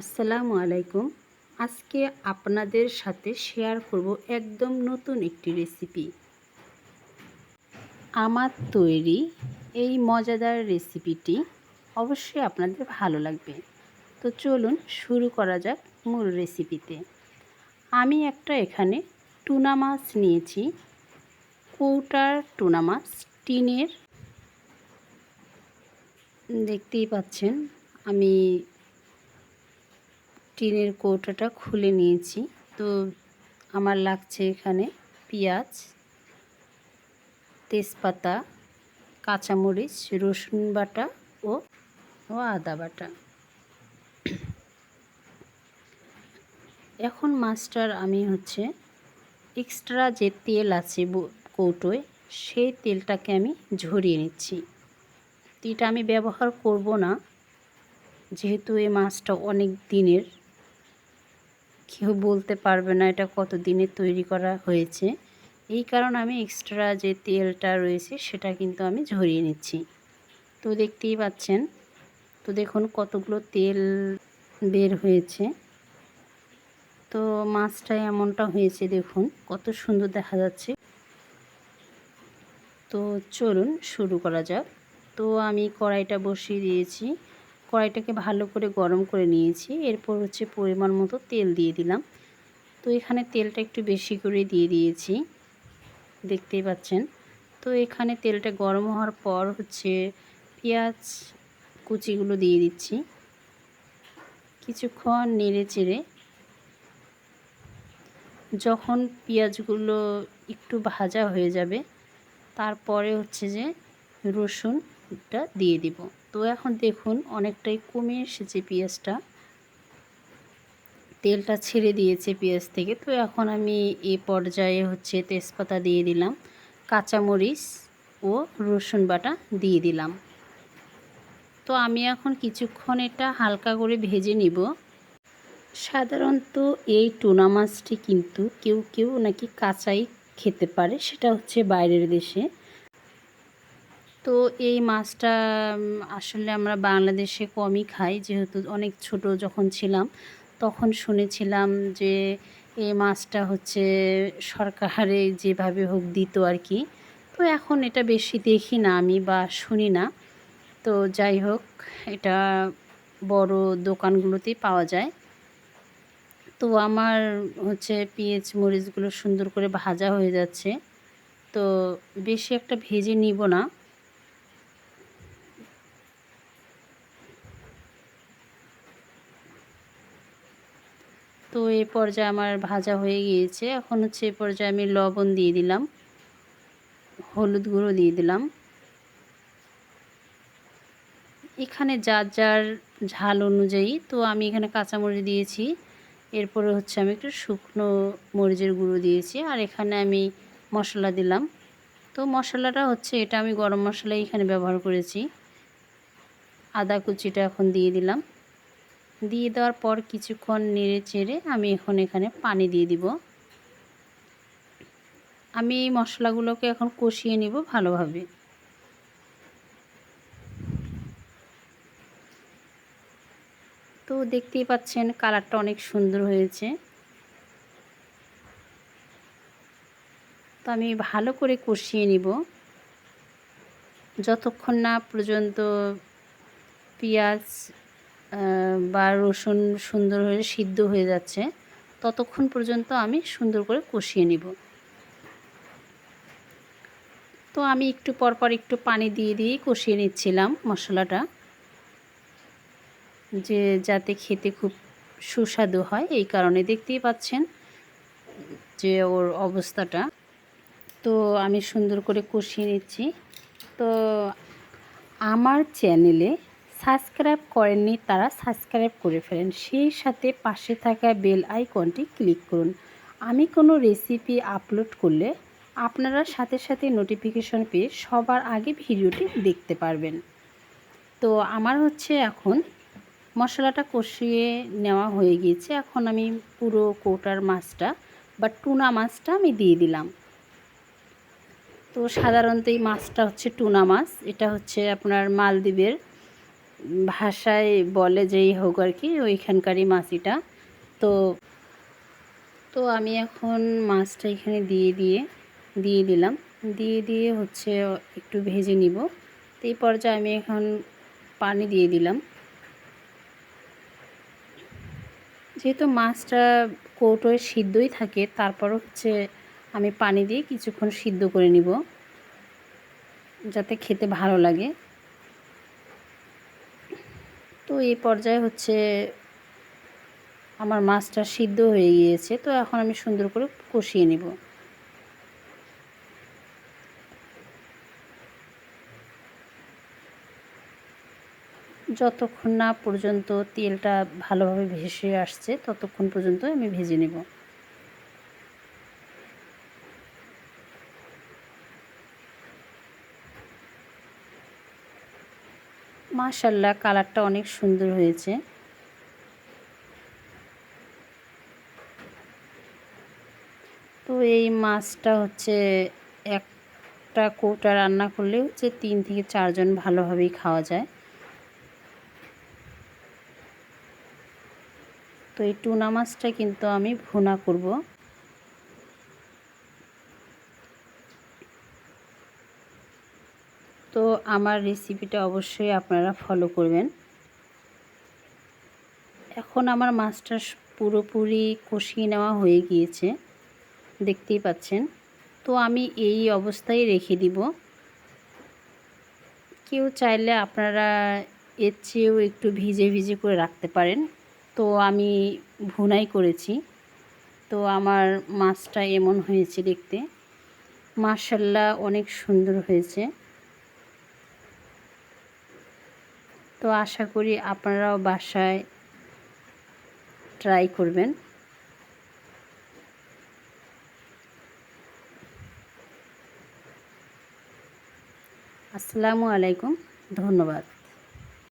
আসসালামু আলাইকুম। আজকে আপনাদের সাথে শেয়ার করব একদম নতুন একটি রেসিপি। আমার তৈরি এই মজাদার রেসিপিটি অবশ্যই আপনাদের ভালো লাগবে। তো চলুন শুরু করা যাক মূল রেসিপিতে। আমি একটা এখানে টুনা মাছ নিয়েছি। কৌটার টুনা মাছ, টিনের। দেখতেই পাচ্ছেন, আমি টিনের কৌটাটা খুলে নিয়েছি। তো আমার লাগছে এখানে পেঁয়াজ, তেজপাতা, কাঁচামরিচ, রসুন বাটা ও ও আদা বাটা। এখন মাছটার আমি হচ্ছে এক্সট্রা যে তেল আছে কৌটোয়, সেই তেলটাকে আমি ঝরিয়ে নিচ্ছি। এটা আমি ব্যবহার করব না, যেহেতু এই মাছটা অনেক দিনের। কেউ বলতে পারবে না এটা কত দিনে তৈরি করা হয়েছে। এই কারণে আমি এক্সট্রা যে তেলটা রয়েছে সেটা কিন্তু আমি ঝরিয়ে নিচ্ছি। তো দেখতেই পাচ্ছেন, তো দেখুন কতগুলো তেল বের হয়েছে। তো মাছটা এমনটা হয়েছে, দেখুন কত সুন্দর দেখা যাচ্ছে। তো চলুন শুরু করা যাক। তো আমি কড়াইটা বসিয়ে দিয়েছি। কড়াইটাকে ভালো করে গরম করে নিয়েছি। এরপর হচ্ছে পরিমাণ মতো তেল দিয়ে দিলাম। তো এখানে তেলটা একটু বেশি করে দিয়ে দিয়েছি। দেখতেই পাচ্ছেন। তো এখানে তেলটা গরম হওয়ার পর হচ্ছে পেঁয়াজ কুচিগুলো দিয়ে দিচ্ছি। কিছুক্ষণ নেড়ে চেড়ে যখন পেঁয়াজগুলো একটু ভাজা হয়ে যাবে, তারপরে হচ্ছে যে রসুনটা দিয়ে দিব। তো এখন দেখুন অনেকটাই কমে এসেছে পেঁয়াজটা। তেলটা ছেড়ে দিয়েছে পেঁয়াজ থেকে। তো এখন আমি এ পর্যায়ে হচ্ছে তেজপাতা দিয়ে দিলাম, কাঁচামরিচ ও রসুন বাটা দিয়ে দিলাম। তো আমি এখন কিছুক্ষণ এটা হালকা করে ভেজে নিব। সাধারণত এই টুনা মাছটি কিন্তু কেউ কেউ নাকি কাঁচাই খেতে পারে, সেটা হচ্ছে বাইরের দেশে। তো এই মাছটা আসলে আমরা বাংলাদেশে কমই খাই। যেহেতু অনেক ছোট যখন ছিলাম, তখন শুনেছিলাম যে এই মাছটা হচ্ছে সরকারে যেভাবে হোক দিত আর কি। তো এখন এটা বেশি দেখি না আমি বা শুনি না। তো যাই হোক, এটা বড় দোকানগুলোতেই পাওয়া যায়। তো আমার হচ্ছে পেঁয়াজ, মরিচগুলো সুন্দর করে ভাজা হয়ে যাচ্ছে। তো বেশি একটা ভেজে নিব না। তো এই পর্যায়ে আমার ভাজা হয়ে গিয়েছে। এখন হচ্ছে এই পর্যায়ে আমি লবণ দিয়ে দিলাম। হলুদ গুঁড়ো দিয়ে দিলাম। এখানে যার যার ঝাল অনুযায়ী, তো আমি এখানে কাঁচামরিচ দিয়েছি। এরপরে হচ্ছে আমি একটু শুকনো মরিচের গুঁড়ো দিয়েছি আর এখানে আমি মশলা দিলাম। তো মশলাটা হচ্ছে এটা আমি গরম মশলা এখানে ব্যবহার করেছি। আদা কুচিটা এখন দিয়ে দিলাম। দিয়ে দেওয়ার পর কিছুক্ষণ নেড়ে চেড়ে আমি এখন এখানে পানি দিয়ে দিব। আমি এই মশলাগুলোকে এখন কষিয়ে নিব ভালোভাবে। তো দেখতেই পাচ্ছেন কালারটা অনেক সুন্দর হয়েছে। তো আমি ভালো করে কষিয়ে নিব। যতক্ষণ না পর্যন্ত পেঁয়াজ বা রসুন সুন্দর হয়ে সিদ্ধ হয়ে যাচ্ছে, ততক্ষণ পর্যন্ত আমি সুন্দর করে কষিয়ে নিব। তো আমি একটু পরপর একটু পানি দিয়ে দিয়েই কষিয়ে নিচ্ছিলাম মশলাটা, যে যাতে খেতে খুব সুস্বাদু হয়, এই কারণে দেখতেই পাচ্ছেন যে ওর অবস্থাটা। তো আমি সুন্দর করে কষিয়ে নিচ্ছি। তো আমার চ্যানেলে সাবস্ক্রাইব করেননি তারা, সাবস্ক্রাইব করে ফেলেন। সেই সাথে পাশে থাকা বেল আইকনটি ক্লিক করুন। আমি কোনো রেসিপি আপলোড করলে আপনারা সাথে সাথে নোটিফিকেশন পেয়ে সবার আগে ভিডিওটি দেখতে পারবেন। তো আমার হচ্ছে এখন মশলাটা কষিয়ে নেওয়া হয়ে গিয়েছে। এখন আমি পুরো কৌটার মাছটা বা টুনা মাছটা আমি দিয়ে দিলাম। তো সাধারণত এই মাছটা হচ্ছে টুনা মাছ। এটা হচ্ছে আপনার মালদ্বীপের ভাষায় বলে যেই হোক আর কি, ওইখানকারই মাছিটা তো তো আমি এখন মাছটা এখানে দিয়ে দিয়ে দিয়ে দিলাম। দিয়ে দিয়ে হচ্ছে একটু ভেজে নিব। তো এই পর্যায়ে আমি এখন পানি দিয়ে দিলাম। যেহেতু মাছটা কৌটোয় সিদ্ধই থাকে তারপর হচ্ছে আমি পানি দিয়ে কিছুক্ষণ সিদ্ধ করে নিব, যাতে খেতে ভালো লাগে। তো এই পর্যায়ে হচ্ছে আমার মাছটা সিদ্ধ হয়ে গিয়েছে, তো এখন আমি সুন্দর করে কষিয়ে নেব। যতক্ষণ না পর্যন্ত তেলটা ভালোভাবে ভেসে আসছে, ততক্ষণ পর্যন্ত আমি ভেজে নেব। মাশাল্লাহ কালারটা অনেক সুন্দর হয়েছে। তো এই মাছটা হচ্ছে একটা কৌটা রান্না করলে হচ্ছে তিন থেকে চারজন ভালোভাবেই খাওয়া যায়। তো এই টুনা মাছটা কিন্তু আমি ভুনা করব। তো আমার রেসিপিটা অবশ্যই আপনারা ফলো করবেন। এখন আমার মাছটা পুরোপুরি কষিয়ে নেওয়া হয়ে গিয়েছে, দেখতেই পাচ্ছেন। তো আমি এই অবস্থায় রেখে দিব। কেউ চাইলে আপনারা এর চেয়েও একটু ভিজে ভিজে করে রাখতে পারেন। তো আমি ভুনাই করেছি। তো আমার মাছটা এমন হয়েছে দেখতে। মার্শাল্লাহ অনেক সুন্দর হয়েছে। তো আশা করি আপনারাও বাসায় ট্রাই করবেন। আসসালামু আলাইকুম ধন্যবাদ।